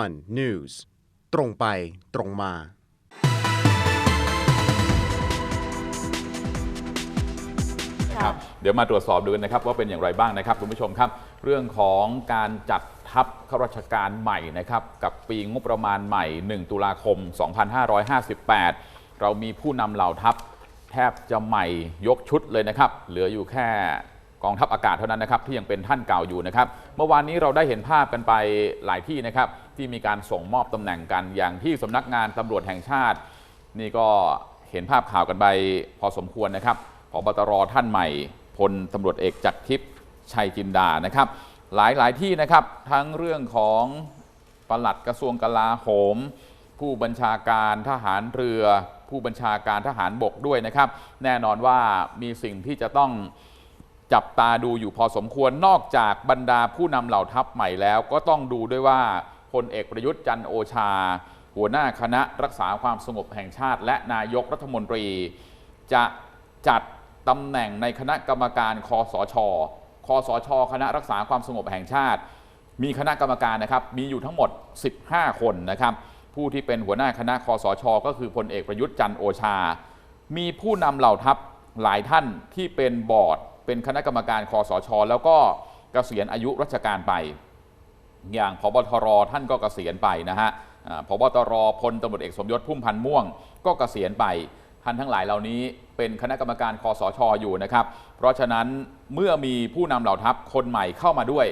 one news ตรงไปตรงมา ครับเดี๋ยวมาตรวจสอบดูกันนะครับว่าเป็นอย่างไรบ้างนะครับคุณผู้ชมครับ เรื่องของการจัดทัพข้าราชการใหม่นะครับกับปีงบประมาณใหม่ 1 ตุลาคม 2558 เรามีผู้นำเหล่าทัพแทบจะใหม่ยกชุดเลยนะครับ เหลืออยู่แค่กองทัพอากาศเท่านั้นนะครับที่ยังเป็นท่านเก่าอยู่นะครับ เมื่อวานนี้เราได้เห็นภาพกันไปหลายที่นะครับ ที่มีการส่งมอบตำแหน่งกันอย่างที่สำนักงานตำรวจแห่งชาติ นี่ก็เห็นภาพข่าวกันไปพอสมควรนะครับพบตรท่านใหม่พลตำรวจเอกจักรทิพย์ชัยจินดานะครับ หลายหลายที่นะครับทั้งเรื่องของปลัดกระทรวงกลาโหม ผู้บัญชาการทหารเรือ ผู้บัญชาการทหารบกด้วยนะครับ แน่นอนว่ามีสิ่งที่จะต้องจับตาดูอยู่พอสมควรนอกจากบรรดาผู้นำเหล่าทัพใหม่แล้ว ก็ต้องดูด้วยว่า พลเอกประยุทธ์จันโอชา หัวหน้าคณะรักษาความสงบแห่งชาติ และนายกรัฐมนตรี จะจัดตำแหน่งในคณะกรรมการคอสช คอสช คณะรักษาความสงบแห่งชาติ มีคณะกรรมการนะครับ มีอยู่ทั้งหมด 15 คนนะครับ ผู้ที่เป็นหัวหน้าคณะคอสช ก็คือพลเอกประยุทธ์จันโอชา มีผู้นำเหล่าทัพหลายท่านที่เป็นบอร์ด เป็นคณะกรรมการคอสช แล้วก็เกษียณอายุราชการไป อย่างพบทรท่านก็เกษียณไปนะฮะพบตรพลตำรวจเอกสมยศพุ่มพันธ์ม่วง ก็เกษียณไปท่านทั้งหลายเหล่านี้เป็นคณะกรรมการคอสชอยู่นะครับ เพราะฉะนั้นเมื่อมีผู้นำเหล่าทัพคนใหม่เข้ามาด้วย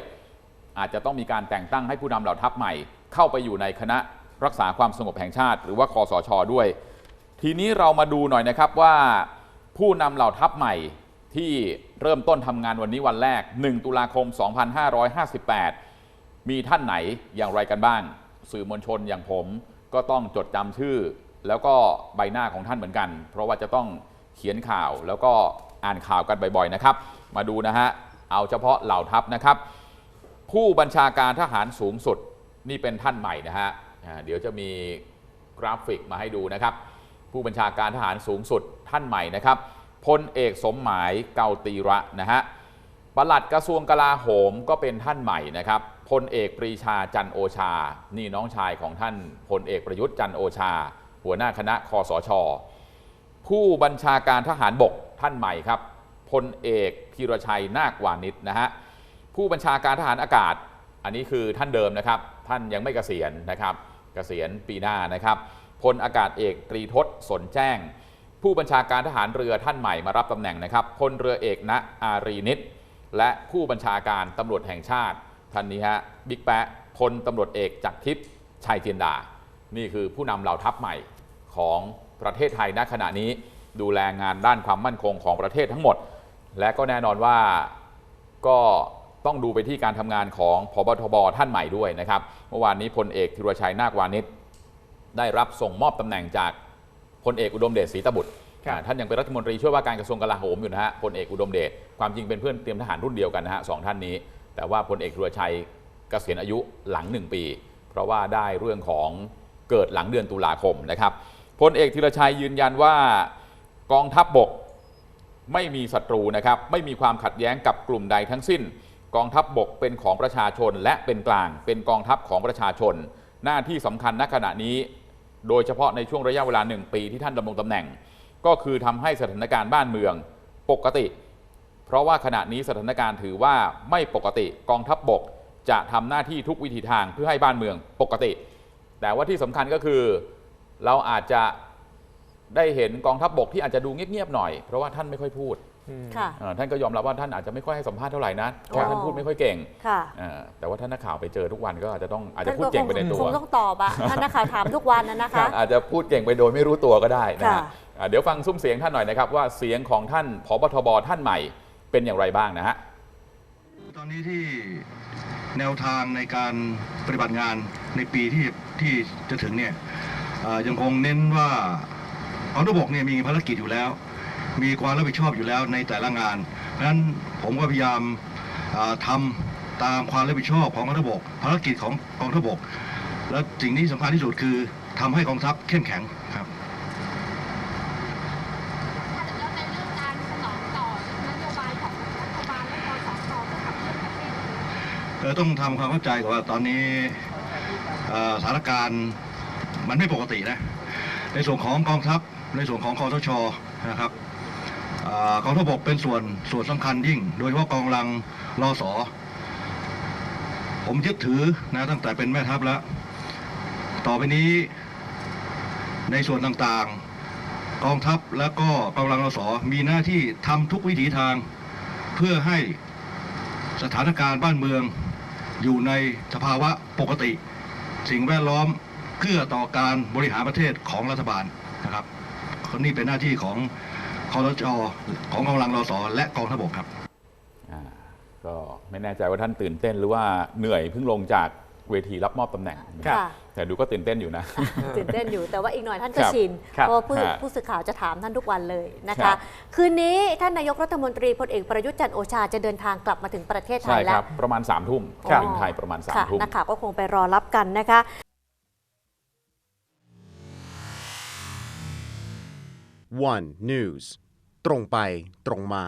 อาจจะต้องมีการแต่งตั้งให้ผู้นำเหล่าทัพใหม่ เข้าไปอยู่ในคณะรักษาความสงบแห่งชาติ หรือว่าคอสชด้วย ทีนี้เรามาดูหน่อยนะครับว่า ผู้นำเหล่าทัพใหม่ที่เริ่มต้นทำงานวันนี้วันแรก 1 ตุลาคม 2558 มีท่านไหนอย่างไรกันบ้าง สื่อมวลชนอย่างผมก็ต้องจดจำชื่อ แล้วก็ใบหน้าของท่านเหมือนกัน เพราะว่าจะต้องเขียนข่าวแล้วก็อ่านข่าวกันบ่อยๆนะครับ มาดูนะฮะเอาเฉพาะเหล่าทัพนะครับ ผู้บัญชาการทหารสูงสุดนี่เป็นท่านใหม่นะฮะเดี๋ยวจะมีกราฟิกมาให้ดูนะครับ ผู้บัญชาการทหารสูงสุดท่านใหม่นะครับพลเอกสมหมายเกาตีระนะฮะ ปลัดกระทรวงกลาโหมก็เป็นท่านใหม่นะครับพลเอกปรีชาจันโอชา นี่น้องชายของท่านพลเอกประยุทธ์จันโอชา หัวหน้าคณะคอสช ผู้บัญชาการทหารบกท่านใหม่ครับพลเอกธีรชัยนาควานิชนะฮะผู้บัญชาการทหารอากาศ อันนี้คือท่านเดิมนะครับ ท่านยังไม่เกษียณนะครับ เกษียณปีหน้านะครับพลอากาศเอกตรีทศสนแจ้ง ผู้บัญชาการทหารเรือท่านใหม่มารับตำแหน่งนะครับพลเรือเอกณอารีนิต และผู้บัญชาการตำรวจแห่งชาติท่านนี้ฮะบิ๊กแปะพลตำรวจเอกจักรทิพย์ชัยเจินดา นี่คือผู้นำเหล่าทัพใหม่ของประเทศไทยณขณะนี้ดูแลงานด้านความมั่นคงของประเทศทั้งหมด และก็แน่นอนว่าก็ต้องดูไปที่การทำงานของพบทบท่านใหม่ด้วยนะครับ เมื่อวานนี้พลเอกธีรชัยนาควานิชได้รับส่งมอบตำแหน่งจากพลเอกอุดมเดชศรีตบุตร ท่านยังเป็นรัฐมนตรีช่วยว่าการกระทรวงกลาโหมอยู่นะฮะพลเอกอุดมเดชความจริงเป็นเพื่อนเตรียมทหารรุ่นเดียวกันนะฮะสองท่านนี้ แต่ว่าพลเอกธีรชัยเกษียณอายุหลังหนึ่งปี เพราะว่าได้เรื่องของเกิดหลังเดือนตุลาคมนะครับพลเอกธีรชัยยืนยันว่ากองทัพบบกไม่มีศัตรูนะครับไม่มีความขัดแย้งกับกลุ่มใดทั้งสิ้น กองทัพบบกเป็นของประชาชนและเป็นกลาง เป็นกองทัพของประชาชน หน้าที่สำคัญณขณะนี้ โดยเฉพาะในช่วงระยะเวลาหนึ่งปีที่ท่านดำรงตำแหน่ง ก็คือทำให้สถานการณ์บ้านเมืองปกติ เพราะว่าขณะนี้สถานการณ์ถือว่าไม่ปกติกองทัพบบกจะทำหน้าที่ทุกวิถีทางเพื่อให้บ้านเมืองปกติ แต่ว่าที่สำคัญก็คือเราอาจจะได้เห็นกองทัพบบกที่อาจจะดูเงียบๆหน่อย เพราะว่าท่านไม่ค่อยพูด ท่านก็ยอมรับว่าท่านอาจจะไม่ค่อยให้สัมภาษณ์เท่าไหร่นะเพราะว่าอ๋อท่านพูดไม่ค่อยเก่งค่ะเอ่อแต่ว่าท่านนักข่าวไปเจอทุกวันก็อาจจะต้องอาจจะพูดเก่งไปในตัวคงต้องตอบอะท่านนักข่าวถามทุกวันนะนะคะอาจจะพูดเก่งไปโดยไม่รู้ตัวก็ได้นะค่ะฮะอะเดี๋ยวฟังซุ้มเสียงท่านหน่อยนะครับว่าเสียงของท่านผบทบท่านใหม่เป็นอย่างไรบ้างนะฮะตอนนี้ที่แนวทางในการปฏิบัติงานในปีที่ที่จะถึงเนี่ยเอ่อยังคงเน้นว่ากองทัพบกเนี่ยมีภารกิจอยู่แล้ว มีความรับผิดชอบอยู่แล้วในแต่ละงานเพราะฉะนั้นผมก็พยายามเอ่อทำตามความรับผิดชอบของกองทัพบกภารกิจของกองทัพบก และสิ่งที่สำคัญที่สุดคือทำให้กองทัพเข้มแข็งครับเราต่อนโยบายของรัฐบาคอสชเพื่อขับเคลื่อนประเทศเออต้องทำความเข้าใจก่อนว่าตอนนี้สถานการณ์มันไม่ปกตินะ ในส่วนของกองทัพในส่วนของคอสชนะครับ กองทัพบกเป็นส่วนส่วนสำคัญยิ่ง โดยเฉพาะกองกำลังรอสอผมยึดถือนะตั้งแต่เป็นแม่ทัพแล้ว ต่อไปนี้ในส่วนต่างๆ กองทัพและก็กำลังรอสอมีหน้าที่ทำทุกวิถีทาง เพื่อให้สถานการณ์บ้านเมือง อยู่ในสภาวะปกติ สิ่งแวดล้อมเพื่อต่อการบริหารประเทศของรัฐบาลนะครับนี่เป็นหน้าที่ของ คอรชของกำลังรสและกองทัพบกครับอ่าก็ไม่แน่ใจว่าท่านตื่นเต้นหรือว่าเหนื่อยเพิ่งลงจากเวทีรับมอบตำแหน่งค่ะแต่ดูก็ตื่นเต้นอยู่นะ ตื่นเต้นอยู่แต่ว่าอีกหน่อยท่านก็ครับชินครับเพราะว่าผู้ฮะผู้สื่อข่าวจะถามท่านทุกวันเลยนะครัคะบคืนนี้ท่านนายกรัฐมนตรีพลเอกประยุทธ์จันทร์โอชาจะเดินทางกลับมาถึงประเทศไทใช่ยคแล้รัวบประมาณ3ามทุ่มครับถึงไทยประมาณ3ามค่ะทุ่มนักข่าวก็คงไปรอรับกันนะคะ one news ตรงไปตรงมา